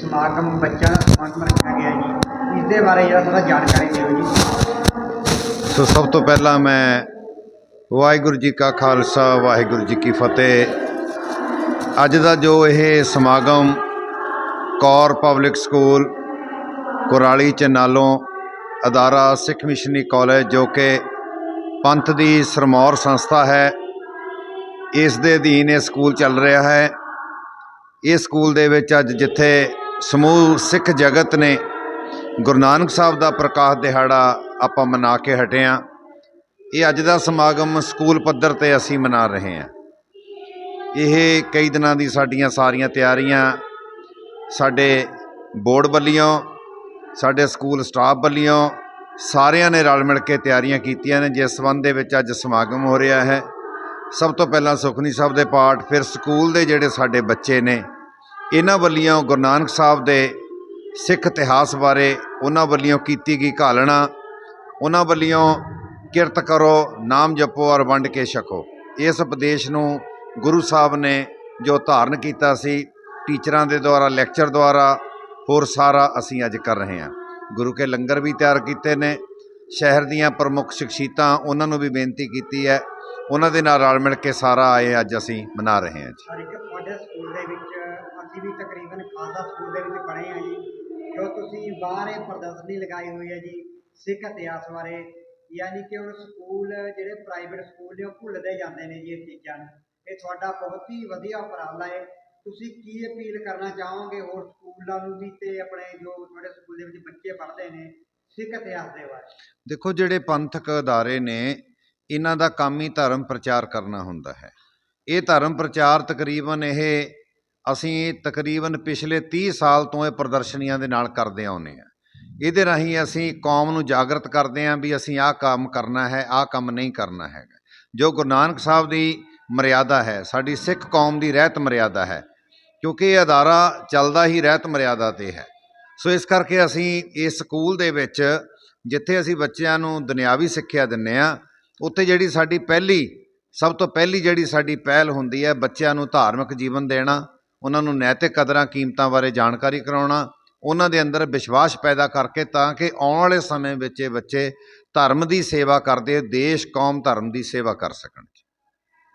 ਸਮਾਗਮ ਬੱਚਿਆਂ ਦਾ ਸਮਾਗਮ ਰੱਖਿਆ ਗਿਆ ਜੀ। ਇਸ ਦੇ ਬਾਰੇ ਜਿਹੜਾ ਥੋੜਾ ਜਾਣਕਾਰੀ ਦਿਓ ਜੀ। ਸੋ ਸਭ ਤੋਂ ਪਹਿਲਾਂ ਮੈਂ ਵਾਹਿਗੁਰੂ ਜੀ ਕਾ ਖਾਲਸਾ, ਵਾਹਿਗੁਰੂ ਜੀ ਕੀ ਫਤਿਹ। ਅੱਜ ਦਾ ਜੋ ਇਹ ਸਮਾਗਮ ਕੌਰ ਪਬਲਿਕ ਸਕੂਲ ਕੁਰਾਲੀ ਚ ਅਦਾਰਾ ਸਿੱਖ ਮਿਸ਼ਨਰੀ ਕਾਲਜ ਜੋ ਕਿ ਪੰਥ ਦੀ ਸਰਮੌਰ ਸੰਸਥਾ ਹੈ, ਇਸ ਦੇ ਅਧੀਨ ਇਹ ਸਕੂਲ ਚੱਲ ਰਿਹਾ ਹੈ। ਇਸ ਸਕੂਲ ਦੇ ਵਿੱਚ ਅੱਜ ਜਿੱਥੇ ਸਮੂਹ ਸਿੱਖ ਜਗਤ ਨੇ ਗੁਰੂ ਨਾਨਕ ਸਾਹਿਬ ਦਾ ਪ੍ਰਕਾਸ਼ ਦਿਹਾੜਾ ਆਪਾਂ ਮਨਾ ਕੇ ਹਟੇ ਹਾਂ ਇਹ ਅੱਜ ਦਾ ਸਮਾਗਮ ਸਕੂਲ ਪੱਧਰ ਤੇ ਅਸੀਂ ਮਨਾ ਰਹੇ ਹਾਂ ਇਹ ਕਈ ਦਿਨਾਂ ਦੀ ਸਾਡੀਆਂ ਸਾਰੀਆਂ ਤਿਆਰੀਆਂ, ਸਾਡੇ ਬੋਰਡ ਵੱਲੋਂ, ਸਾਡੇ ਸਕੂਲ ਸਟਾਫ ਵੱਲੋਂ ਸਾਰਿਆਂ ਨੇ ਰਲ ਮਿਲ ਕੇ ਤਿਆਰੀਆਂ ਕੀਤੀਆਂ ਨੇ, ਜਿਸ ਸੰਬੰਧ ਦੇ ਵਿੱਚ ਅੱਜ ਸਮਾਗਮ ਹੋ ਰਿਹਾ ਹੈ। ਸਭ ਤੋਂ ਪਹਿਲਾਂ ਸੁਖਨੀ ਸਾਹਿਬ ਦੇ ਪਾਠ, ਫਿਰ ਸਕੂਲ ਦੇ ਜਿਹੜੇ ਸਾਡੇ ਬੱਚੇ ਨੇ ਇਹਨਾਂ ਵੱਲੋਂ ਗੁਰੂ ਨਾਨਕ ਸਾਹਿਬ ਦੇ ਸਿੱਖ ਇਤਿਹਾਸ ਬਾਰੇ ਉਹਨਾਂ ਵੱਲੋਂ ਕੀਤੀ ਗਈ ਘਾਲਣਾ, ਉਹਨਾਂ ਵੱਲੋਂ ਕਿਰਤ ਕਰੋ, ਨਾਮ ਜਪੋ ਔਰ ਵੰਡ ਕੇ ਛਕੋ। ਇਸ ਉਪਦੇਸ਼ ਨੂੰ ਗੁਰੂ ਸਾਹਿਬ ਨੇ ਜੋ ਧਾਰਨ ਕੀਤਾ ਸੀ, ਟੀਚਰਾਂ ਦੇ ਦੁਆਰਾ, ਲੈਕਚਰ ਦੁਆਰਾ, ਹੋਰ ਸਾਰਾ ਅਸੀਂ ਅੱਜ ਕਰ ਰਹੇ ਹਾਂ। ਗੁਰੂ ਕੇ ਲੰਗਰ ਵੀ ਤਿਆਰ ਕੀਤੇ ਨੇ। ਸ਼ਹਿਰ ਦੀਆਂ ਪ੍ਰਮੁੱਖ ਸ਼ਖਸੀਅਤਾਂ ਉਹਨਾਂ ਨੂੰ ਵੀ ਬੇਨਤੀ ਕੀਤੀ ਹੈ। ਉਹਨਾਂ ਦੇ ਨਾਲ ਰਲ ਮਿਲ ਕੇ ਸਾਰਾ ਇਹ ਅੱਜ ਅਸੀਂ ਮਨਾ ਰਹੇ ਹਾਂ ਜੀ। ਤੁਹਾਡੇ ਸਕੂਲ ਦੇ ਵਿੱਚ ਅਸੀਂ ਵੀ ਤਕਰੀਬਨ ਖਾਲਸਾ ਸਕੂਲ ਦੇ ਵਿੱਚ ਪੜ੍ਹੇ ਹਾਂ ਜੀ। ਜੋ ਤੁਸੀਂ ਬਾਹਰ ਇਹ ਪ੍ਰਦਰਸ਼ਨੀ ਲਗਾਈ ਹੋਈ ਹੈ ਜੀ, ਸਿੱਖ ਇਤਿਹਾਸ ਬਾਰੇ, ਯਾਨੀ ਕਿ ਹੁਣ ਸਕੂਲ ਜਿਹੜੇ ਪ੍ਰਾਈਵੇਟ ਸਕੂਲ ਨੇ, ਉਹ ਭੁੱਲਦੇ ਜਾਂਦੇ ਨੇ ਜੀ ਇਹ ਚੀਜ਼ਾਂ ਨੂੰ। ਇਹ ਤੁਹਾਡਾ ਬਹੁਤ ਹੀ ਵਧੀਆ ਉਪਰਾਲਾ ਹੈ। ਤੁਸੀਂ ਕੀ ਅਪੀਲ ਕਰਨਾ ਚਾਹੋਗੇ ਹੋਰ ਸਕੂਲਾਂ ਨੂੰ ਵੀ ਤੇ ਆਪਣੇ ਜੋ ਤੁਹਾਡੇ ਸਕੂਲ ਦੇ ਵਿੱਚ ਬੱਚੇ ਪੜ੍ਹਦੇ ਨੇ, ਸਿੱਖ ਇਤਿਹਾਸ ਦੇ ਬਾਰੇ? ਦੇਖੋ, ਜਿਹੜੇ ਪੰਥਕ ਅਦਾਰੇ ਨੇ, ਇਹਨਾਂ ਦਾ ਕੰਮ ਹੀ ਧਰਮ ਪ੍ਰਚਾਰ ਕਰਨਾ ਹੁੰਦਾ ਹੈ। ਇਹ ਧਰਮ ਪ੍ਰਚਾਰ ਤਕਰੀਬਨ ਇਹ ਅਸੀਂ ਤਕਰੀਬਨ ਪਿਛਲੇ 30 ਸਾਲ ਤੋਂ ਇਹ ਪ੍ਰਦਰਸ਼ਨੀਆਂ ਦੇ ਨਾਲ ਕਰਦੇ ਆਉਂਦੇ ਹਾਂ। ਇਹਦੇ ਰਾਹੀਂ ਅਸੀਂ ਕੌਮ ਨੂੰ ਜਾਗਰਤ ਕਰਦੇ ਹਾਂ ਵੀ ਅਸੀਂ ਆਹ ਕੰਮ ਕਰਨਾ ਹੈ, ਆਹ ਕੰਮ ਨਹੀਂ ਕਰਨਾ ਹੈਗਾ। ਜੋ ਗੁਰੂ ਨਾਨਕ ਸਾਹਿਬ ਦੀ ਮਰਿਆਦਾ ਹੈ, ਸਾਡੀ ਸਿੱਖ ਕੌਮ ਦੀ ਰਹਿਤ ਮਰਿਆਦਾ ਹੈ, ਕਿਉਂਕਿ ਇਹ ਅਦਾਰਾ ਚੱਲਦਾ ਹੀ ਰਹਿਤ ਮਰਿਆਦਾ ਤੇ ਹੈ। ਸੋ ਇਸ ਕਰਕੇ ਅਸੀਂ ਇਸ ਸਕੂਲ ਦੇ ਵਿੱਚ, ਜਿੱਥੇ ਅਸੀਂ ਬੱਚਿਆਂ ਨੂੰ ਦੁਨਿਆਵੀ ਸਿੱਖਿਆ ਦਿੰਨੇ ਆ ਉੱਥੇ ਜਿਹੜੀ ਸਾਡੀ ਪਹਿਲੀ, ਸਭ ਤੋਂ ਪਹਿਲੀ ਜਿਹੜੀ ਸਾਡੀ ਪਹਿਲ ਹੁੰਦੀ ਹੈ ਬੱਚਿਆਂ ਨੂੰ ਧਾਰਮਿਕ ਜੀਵਨ ਦੇਣਾ ਉਹਨਾਂ ਨੂੰ ਨੈਤਿਕ ਕਦਰਾਂ, ਕੀਮਤਾਂ ਬਾਰੇ ਜਾਣਕਾਰੀ ਕਰਾਉਣਾ, ਉਹਨਾਂ ਦੇ ਅੰਦਰ ਵਿਸ਼ਵਾਸ ਪੈਦਾ ਕਰਕੇ ਤਾਂ ਕਿ ਆਉਣ ਵਾਲੇ ਸਮੇਂ ਵਿੱਚ ਇਹ ਬੱਚੇ ਧਰਮ ਦੀ ਸੇਵਾ ਕਰਦੇ, ਦੇਸ਼, ਕੌਮ ਧਰਮ ਦੀ ਸੇਵਾ ਕਰ ਸਕਣ।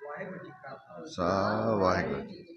ਵਾਹਿਗੁਰੂ ਜੀ ਕਾ ਖਾਲਸਾ ਵਾਹਿਗੁਰੂ ਜੀ।